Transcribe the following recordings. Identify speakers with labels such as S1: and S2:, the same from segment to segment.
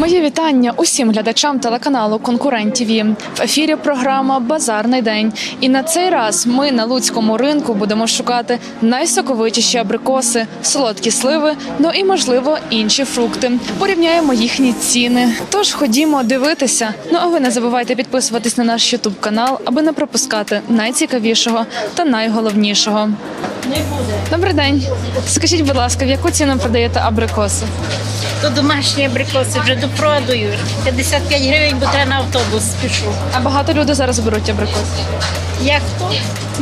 S1: Моє вітання усім глядачам телеканалу Конкурент ТВ. В ефірі програма Базарний день. І на цей раз ми на луцькому ринку будемо шукати найсоковитіші абрикоси, солодкі сливи, ну і можливо інші фрукти. Порівняємо їхні ціни. Тож ходімо дивитися. Ну а ви не забувайте підписуватись на наш Ютуб канал, аби не пропускати найцікавішого та найголовнішого. Добрий день. Скажіть, будь ласка, в яку ціну продаєте абрикоси?
S2: То домашні абрикоси вже допродаю. 55 гривень, бо треба на автобус спішу.
S1: А багато людей зараз беруть абрикоси.
S2: Як то?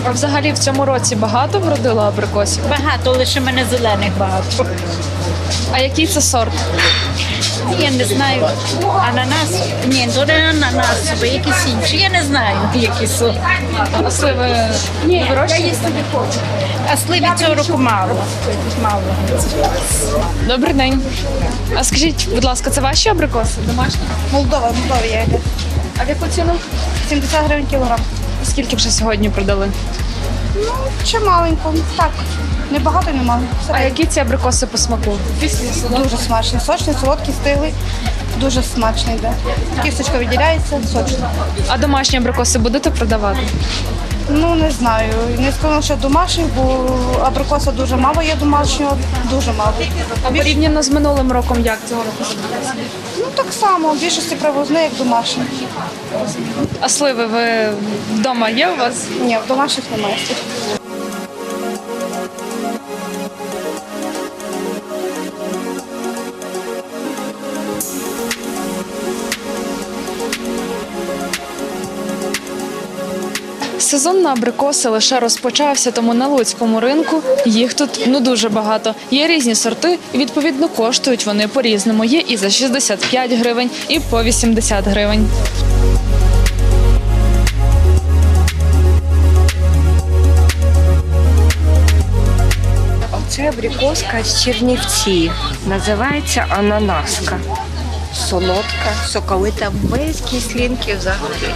S1: А взагалі в цьому році багато вродило абрикосів?
S2: Багато, лише мене зелених багато.
S1: А який це сорт?
S2: Я не знаю. Ананас? Ні, то не ананас, бо якісь інші. Я не знаю, які сорт.
S1: А сливи
S2: я не хочу. А сливі цього року мало. Мало.
S1: Добрий день. А скажіть, будь ласка, це ваші абрикоси? Домашні?
S3: Молдова, Молдовія йде.
S1: А в яку ціну?
S3: 70 гривень кілограм.
S1: Скільки вже сьогодні продали?
S3: Ну, чималенько. маленько. Так, не багато, не мало.
S1: А які ці абрикоси по смаку?
S3: Дуже смачні. Сочні, солодкі, стиглий. Дуже смачний йде. Кісточка відділяється, сочний.
S1: А домашні абрикоси будете продавати?
S3: Ну, не знаю. Не скажу, що домашніх, бо абрикоса дуже мало є домашнього, дуже мало.
S1: А порівняно з минулим роком, як цього року?
S3: Ну, так само, в більшості привозне, як домашні.
S1: А сливи ви вдома є у вас?
S3: Ні, в домашніх немає.
S1: Сезон на абрикоси лише розпочався, тому на луцькому ринку їх тут ну дуже багато. Є різні сорти, і відповідно коштують вони по-різному. Є і за 65 гривень, і по 80 гривень.
S4: Це абрикоска з Чернівців. Називається ананаска. Солодка, соковита, без кислинки взагалі.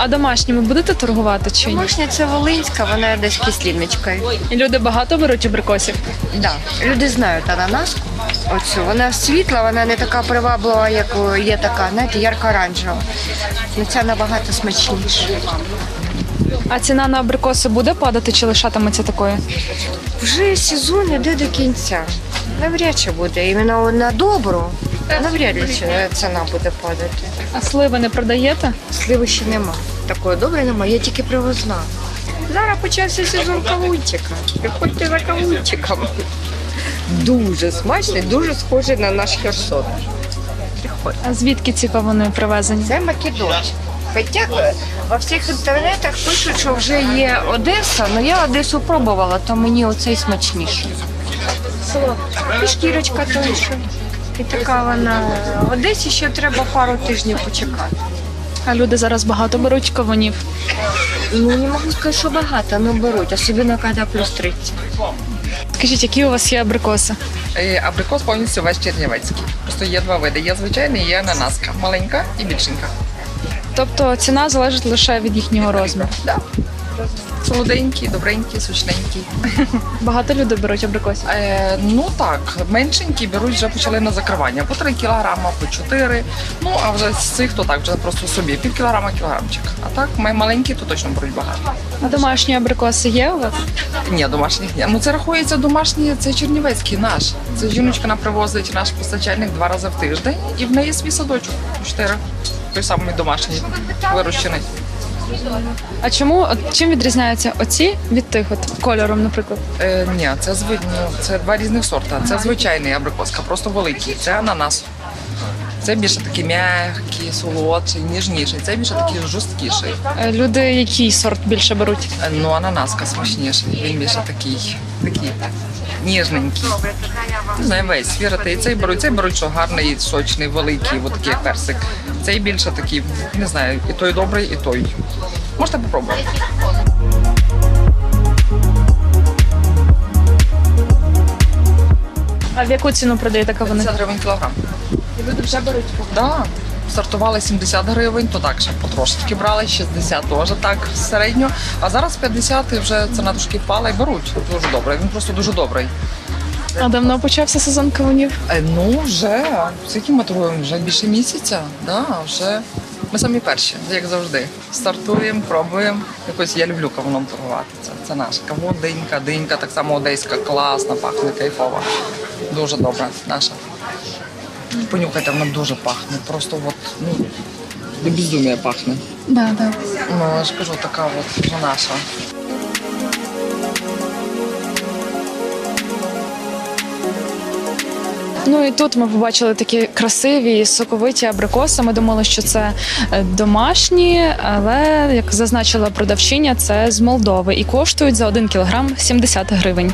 S1: А домашніми будете торгувати чи ні?
S4: Домашня це волинська, вона десь кислиночкою.
S1: І люди багато беруть абрикосів.
S4: Да. Люди знають ананаску. Оцю. Вона світла, вона не така приваблива, як є така, знаєте, ярко-оранжева. Ну, Ця набагато смачніша.
S1: А ціна на абрикоси буде падати чи лишатиметься такою?
S4: Вже сезон іде до кінця. Навряд чи буде. Іменно на добру, навряд ли ціна буде падати.
S1: А сливи не продаєте?
S4: Сливи ще нема. Такої добре нема, я тільки привозна. Зараз почався сезон кавунчика. Приходьте за кавунчиком. Дуже смачний, дуже схожий на наш Херсон. Приходьте.
S1: А звідки ці кавуни привезені?
S4: Це Македон. Хоча е, во всіх інтернетах пишуть, що вже є Одеса, але я Одесу пробувала, то мені оцей смачніший. І шкірочка тонша. І така вона. В Одесі ще треба пару тижнів почекати.
S1: А люди зараз багато беруть кавунів.
S4: Ну, не можу сказати, що багато, але беруть, особливо коли плюс 30.
S1: Скажіть, які у вас є абрикоси?
S5: Е, Абрикос повністю весь чернівецький. Просто є два види. Є звичайний, є ананаска. Маленька і більшенька.
S1: Тобто ціна залежить лише від їхнього розміру.
S5: Да. Солоденький, добренький, сучненький.
S1: Багато людей беруть абрикосів.
S5: Е, ну так, меншенькі беруть вже почали на закривання. По 3 кілограма, по 4. Ну а вже з цих то так, вже просто собі. Пів кілограма кілограмчик. А так, ми маленькі, то точно беруть багато.
S1: А домашні абрикоси є у вас?
S5: Ні, домашніх ні. Ну це рахується домашні, це чернівецький наш. Це жіночка нам привозить наш постачальник два рази в тиждень, і в неї свій садочок. Чотири. Той самий домашній, вирощений.
S1: А чому чим відрізняються оці від тих от кольором, наприклад?
S5: Е, ні, це зви... ну, це два різних сорта. Це звичайний абрикоска, просто великий. Це ананас. Це більше такий м'який, солодший, ніжніший. Це більше такий жорсткіший.
S1: Е, Люди який сорт більше беруть?
S5: Е, Ну, ананаска смачніший. Він більше такий, такий ніжненький. Не знаю, весь вірити. І цей беруть, цей беруть, що гарний, сочний, великий, от такий персик. Цей більше такий, не знаю, і той добрий, і той. Можете попробувати.
S1: А в яку ціну продаєте кавуни?
S5: 50 гривень кілограм.
S1: І люди вже беруть.
S5: Да. Стартували 70 гривень, то так ще потрошечки брали, 60 теж так середньо. А зараз 50 і вже ціна трошки впала і беруть. Дуже добре. Він просто дуже добрий.
S1: А давно почався сезон кавунів?
S5: Е, Ну, вже скільки ми торгуємо? Вже більше місяця. Да, вже ми самі перші, як завжди. Стартуємо, пробуємо. Якось я люблю кавуном торгувати. Це, це наш кавун, динька, динька, так само одеська, класна, пахне кайфова. Дуже добра наша. Понюхайте, вона дуже пахне. Просто от, ну, до безумія пахне.
S1: Да, да.
S5: Ну, я ж кажу, така от вже наша.
S1: Ну і тут ми побачили такі красиві і соковиті абрикоси. Ми думали, що це е, домашні, але як зазначила продавчиня, це з Молдови і коштують за 1 кілограм 70 гривень.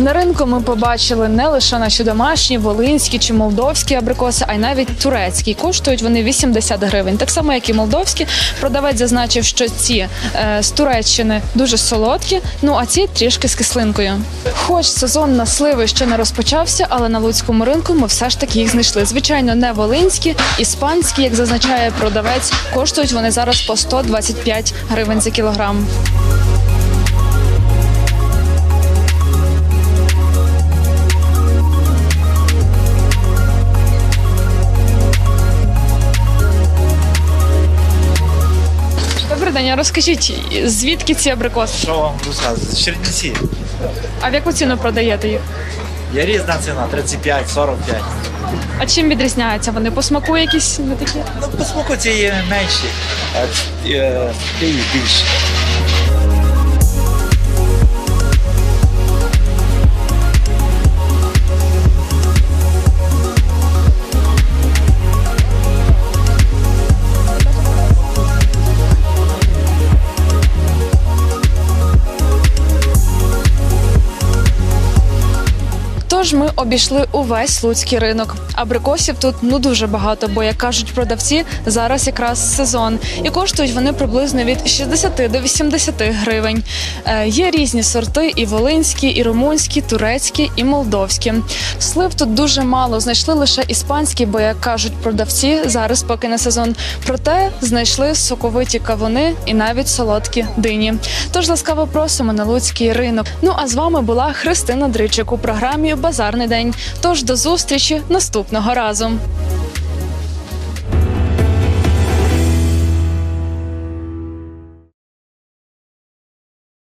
S1: На ринку ми побачили не лише наші домашні, волинські чи молдовські абрикоси, а й навіть турецькі. Коштують вони 80 гривень. Так само, як і молдовські. Продавець зазначив, що ці е, з Туреччини дуже солодкі, ну а ці трішки з кислинкою. Хоч сезон на сливи ще не розпочався, але на луцькому ринку ми все ж таки їх знайшли. Звичайно, не волинські, іспанські, як зазначає продавець, коштують вони зараз по 125 гривень за кілограм. А розкажіть, звідки ці абрикоси?
S6: Що вам розказувати? З Чернівці.
S1: А в яку ціну продаєте їх?
S6: Є різна ціна 35, 45.
S1: А чим відрізняються вони? По смаку якісь не такі?
S6: Ну, по смаку ці є менші, а ці, е, ті більші.
S1: Тож ми обійшли увесь луцький ринок. Абрикосів тут ну дуже багато, бо як кажуть продавці, зараз якраз сезон, і коштують вони приблизно від 60 до 80 гривень. Е, є різні сорти: і волинські, і румунські, турецькі, і молдовські. Слив тут дуже мало. Знайшли лише іспанські, бо як кажуть продавці, зараз поки не сезон. Проте знайшли соковиті кавуни і навіть солодкі дині. Тож ласкаво просимо на луцький ринок. Ну а з вами була Христина Дричик у програмі Базарний день. Тож до зустрічі наступного разу.